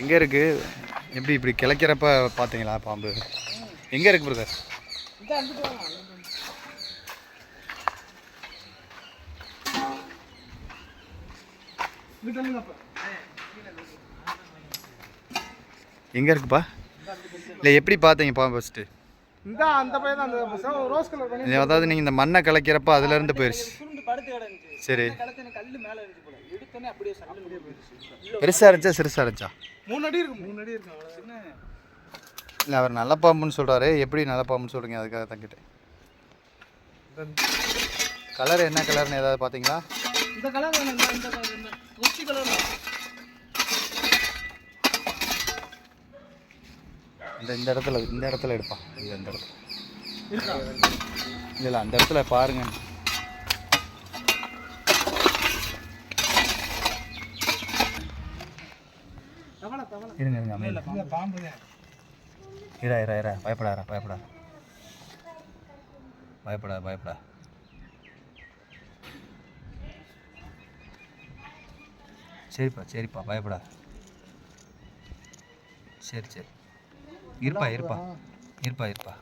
எங்கே இருக்கு? எப்படி இப்படி கிளைக்கிறப்ப பார்த்தீங்களா பாம்பு? எங்கே இருக்கு பிரதர் எங்கே இருக்குப்பா? இல்லை எப்படி பார்த்தீங்க பாம்பு ஃபஸ்ட்டு இந்த அந்த பையன் தான் அந்த பசங்க ரோஸ் கலர் பண்ணி அதாவது நீங்கள் இந்த மண்ணை கலைக்கிறப்ப அதுலேருந்து போயிடுச்சு சுருண்டு படுத்து கிடந்துச்சு. சரி. கலத்தின கல்லு மேல இருந்துச்சு போல. அப்படியே போயிடுச்சு. பெருசாக இருந்துச்சா சிறுசாக இருந்துச்சா மூணு அடி இருக்கு மூணு அடி இருக்கு. அவ்வளோ சின்ன இல்லை அவர் நல்ல பாம்புன்னு சொல்கிறாரு எப்படி நல்ல பாம்புன்னு சொல்கிறீங்க அதுக்காக தான் கேட்டேன். கலர் என்ன கலர்னு ஏதாவது பார்த்தீங்களா இந்த கலர் இந்த கலர் இந்த இந்த இடத்துல இந்த இடத்துல எடுப்பான். இந்த இந்த இடத்துல. இல்லை அந்த இடத்துல பாருங்க. இருங்க இருங்க. இந்த பாம்பு இரா இரா இரா பயப்படாரா பயப்படா பயப்படா. பயப்படா சரிப்பா சரிப்பா பயப்படா. சரி சரி. இருப்பா இருப்பா. இருப்பா இருப்பா.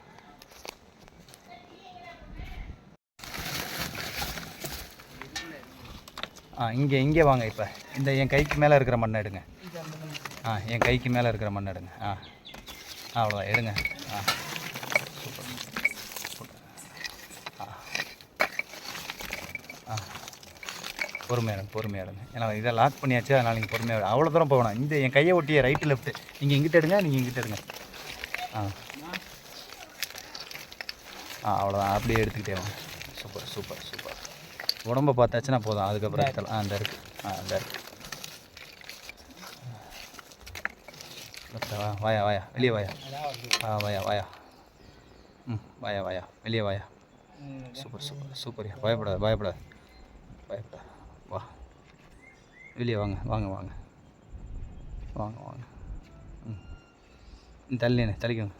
ஆ இங்கே இங்கே வாங்க இப்போ. இந்த என் கைக்கு மேலே இருக்கிற மண்ணை எடுங்க. ஆ என் கைக்கு மேலே இருக்கிற மண்ணை எடுங்க. ஆ அவ்வளோதான் எடுங்க. ஆ சூப்பர். ஆ ஆ பொறுமையாக பொறுமையாக எடுங்க ஏன்னா இதை லாக் பண்ணியாச்சு அதனால் நீங்கள் பொறுமையாக. அவ்வளோ தூரம் போகணும். இந்த என் கையை ஒட்டிய ரைட்டு லெஃப்ட்டு நீங்கள் இங்கிட்ட எடுங்க நீங்கள் இங்கிட்ட எடுங்க. ஆ. ஆ அவ்வளோதான் அப்படியே எடுத்துக்கிட்டே வாங்க. Super super super. உடம்ப பார்த்தாச்சுன்னா போதும். அதுக்கப்புறம் ஆ இந்த இருக்கு. ஆ இந்த இருக்கு. லெஃப்டா வா வாயா வாயா வெளியே வாயா. ஆ வாயா வாயா. ம் வாயா வாயா வெளியே வாயா. சூப்பர் சூப்பர் சூப்பர்யா பயப்படாத பயப்படாத. பயப்படாத. வா. வெளியே வாங்க வாங்க வாங்க. வாங்க வாங்க. ம். தள்ளிண்ணே தள்ளிக்கோங்க.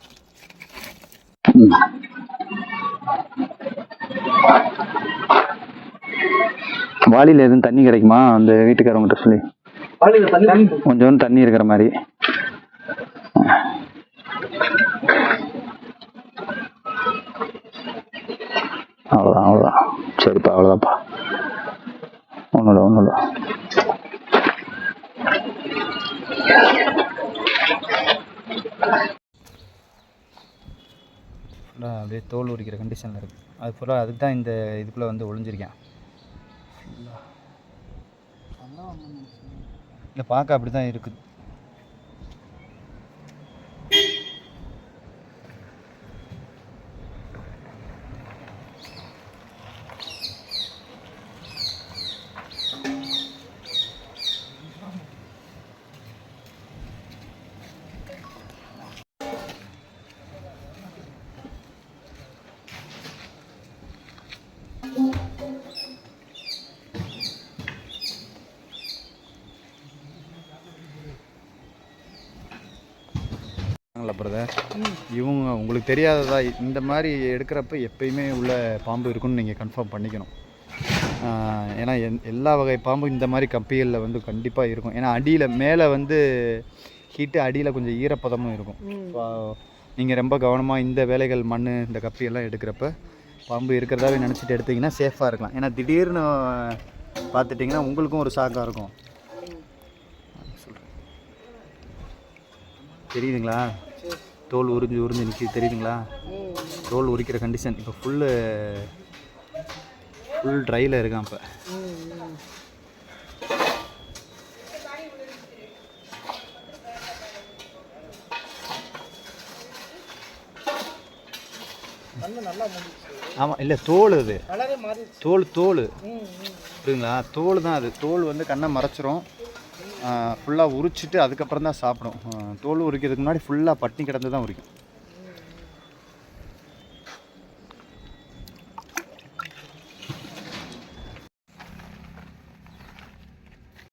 வாளியில் எதுவும் தண்ணி கிடைக்குமா? அந்த வீட்டுக்காரவங்ககிட்ட சொல்லி. கொஞ்சோண்டு தண்ணி இருக்கிற மாதிரி. அவ்வளோதான் அவ்வளோதான் சரிப்பா அவ்வளோதான்ப்பா ஒன்றும் ஒன்றும் இல்லை. ஃபுல்லாக அப்படியே தோல் உரிக்கிற கண்டிஷனில் இருக்குது அது ஃபுல்லாக அதுக்கு தான் இந்த இதுக்குள்ளே வந்து ஒளிஞ்சிருக்கேன். இல்லை பார்க்க அப்படி தான் இருக்குது. பிரதர் இவங்க உங்களுக்கு தெரியாததா? இந்த மாதிரி எடுக்கிறப்ப எப்பயுமே உள்ள பாம்பு இருக்குன்னு நீங்கள் கன்ஃபார்ம் பண்ணிக்கணும். ஏன்னா என் எல்லா வகை பாம்பும் இந்த மாதிரி கப்பிகளில் வந்து கண்டிப்பாக இருக்கும். ஏன்னா அடியில் மேலே வந்து ஹீட்டு அடியில் கொஞ்சம் ஈரப்பதமும் இருக்கும். நீங்கள் ரொம்ப கவனமாக இந்த வேலைகள் மண் இந்த கப்பியெல்லாம் எடுக்கிறப்ப பாம்பு இருக்கிறதாவே நினச்சிட்டு எடுத்தீங்கன்னா சேஃபாக இருக்கலாம். ஏன்னா திடீர்னு பார்த்துட்டிங்கன்னா உங்களுக்கும் ஒரு ஷாக்காக இருக்கும். தெரியுதுங்களா? தோல் உறிஞ்சு உறிஞ்சு நிற்கிது தெரியுதுங்களா? தோல் உரிக்கிற கண்டிஷன் இப்போ ஃபுல்லு ஃபுல் ட்ரையில் இருக்கான் இப்போ. ஆமாம் இல்லை தோல் அது. தோல் தோல். புரியுங்களா தோல் தான் அது. தோல் வந்து கண்ணை மறைச்சிரும். ஃபுல்லாக உரிச்சிட்டு அதுக்கப்புறம் தான் சாப்பிடும் தோல் உரிக்கிறதுக்கு முன்னாடி ஃபுல்லாக பட்டினி கிடந்து தான் உரிக்கும்.